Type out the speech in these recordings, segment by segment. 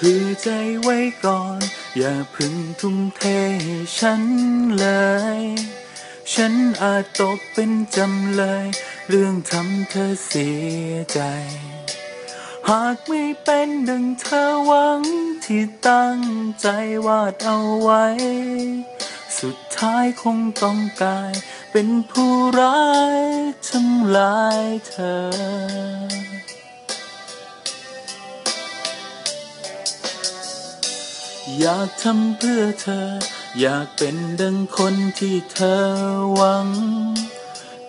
เพื่อใจไว้ก่อน อย่าพึ่งทุ่มเทให้ฉันเลย ฉันอาจตกเป็นจำเลย เรื่องทำเธอเสียใจ หากไม่เป็นดังเธอหวัง ที่ตั้งใจวาดเอาไว้ สุดท้ายคงต้องกลาย เป็นผู้ร้ายทำลายเธอ อยากทำเพื่อเธอ อยากเป็นดังคนที่เธอหวัง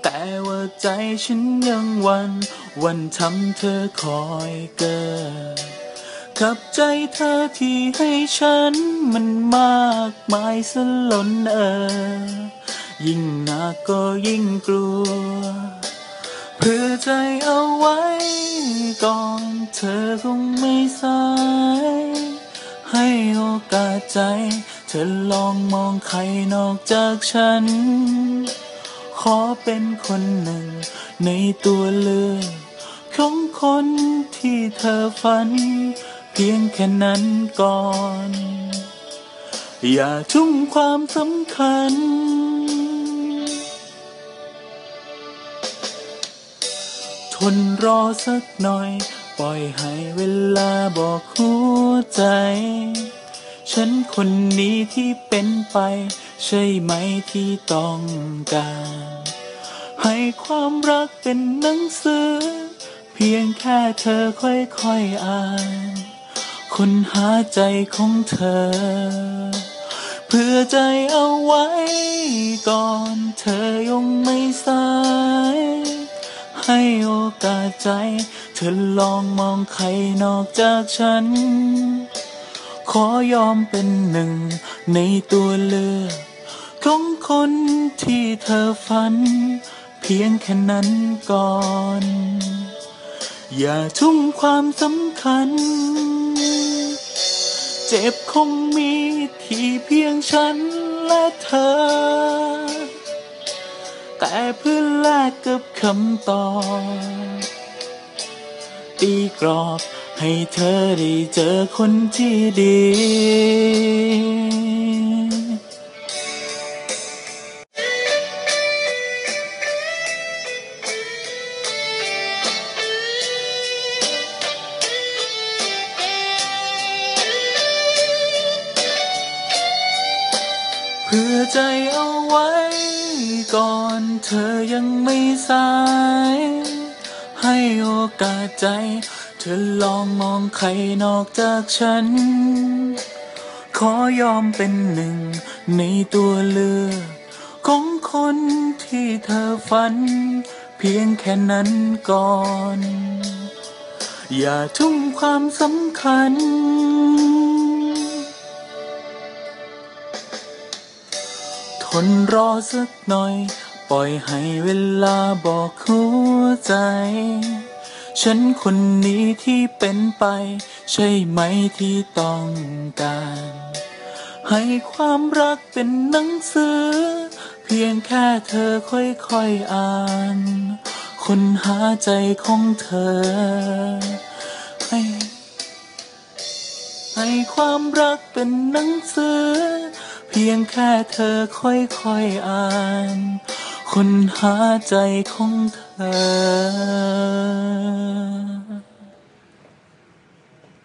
แต่ว่าใจฉันยังวัน วันทำเธอคอยเกิดกับใจเธอที่ให้ฉันมันมากมายสลนเออ ยิ่งหนักก็ยิ่งกลัว เพื่อใจเอาไว้ ก่อนเธอคงไม่สายให้ โอกาสใจ เธอลองมองใครนอกจากฉัน ขอเป็นคนหนึ่ง ในตัวเลือกของคนที่เธอฝัน เพียงแค่นั้นก่อน อย่าทุ่มความสำคัญทนรอสักหน่อย ปล่อยให้เวลาบอกหัวใจ ฉันคนนี้ที่เป็นไป ใช่ไหมที่ต้องการ ให้ความรักเป็นหนังสือ เพียงแค่เธอค่อยๆอ่าน คนหาใจของเธอ เพื่อใจเอาไว้ ก่อนเธอยังไม่สาย ให้โอกาสใจ ธอลองมองใครนอกจากฉัน ขอยอมเป็นหนึ่งในตัวเลือกของคนที่เธอฝัน เพียงแค่นั้นก่อน อย่าทุ่มความสำคัญ เจ็บคงมีที่เพียงฉันและเธอ แต่เพื่อแลกกับคำตอบ ตีกรอบ ให้เธอได้เจอคนที่ดี เพื่อใจเอาไว้ ก่อนเธอยังไม่สาย ให้โอกาสใจ เธอลองมองใครนอกจากฉัน ขอยอมเป็นหนึ่ง ในตัวเลือก ของคนที่เธอฝัน เพียงแค่นั้นก่อน อย่าทุ่มความสำคัญทนรอสักหน่อย ปล่อยให้เวลาบอกหัวใจ ฉันคนนี้ที่เป็นไป ใช่ไหมที่ต้องการ ให้ความรักเป็นหนังสือ เพียงแค่เธอค่อยๆอ่านคนหาใจของเธอ ให้ให้ความรักเป็นหนังสือ เพียงแค่เธอค่อยๆอ่าน คนหาใจของเธอ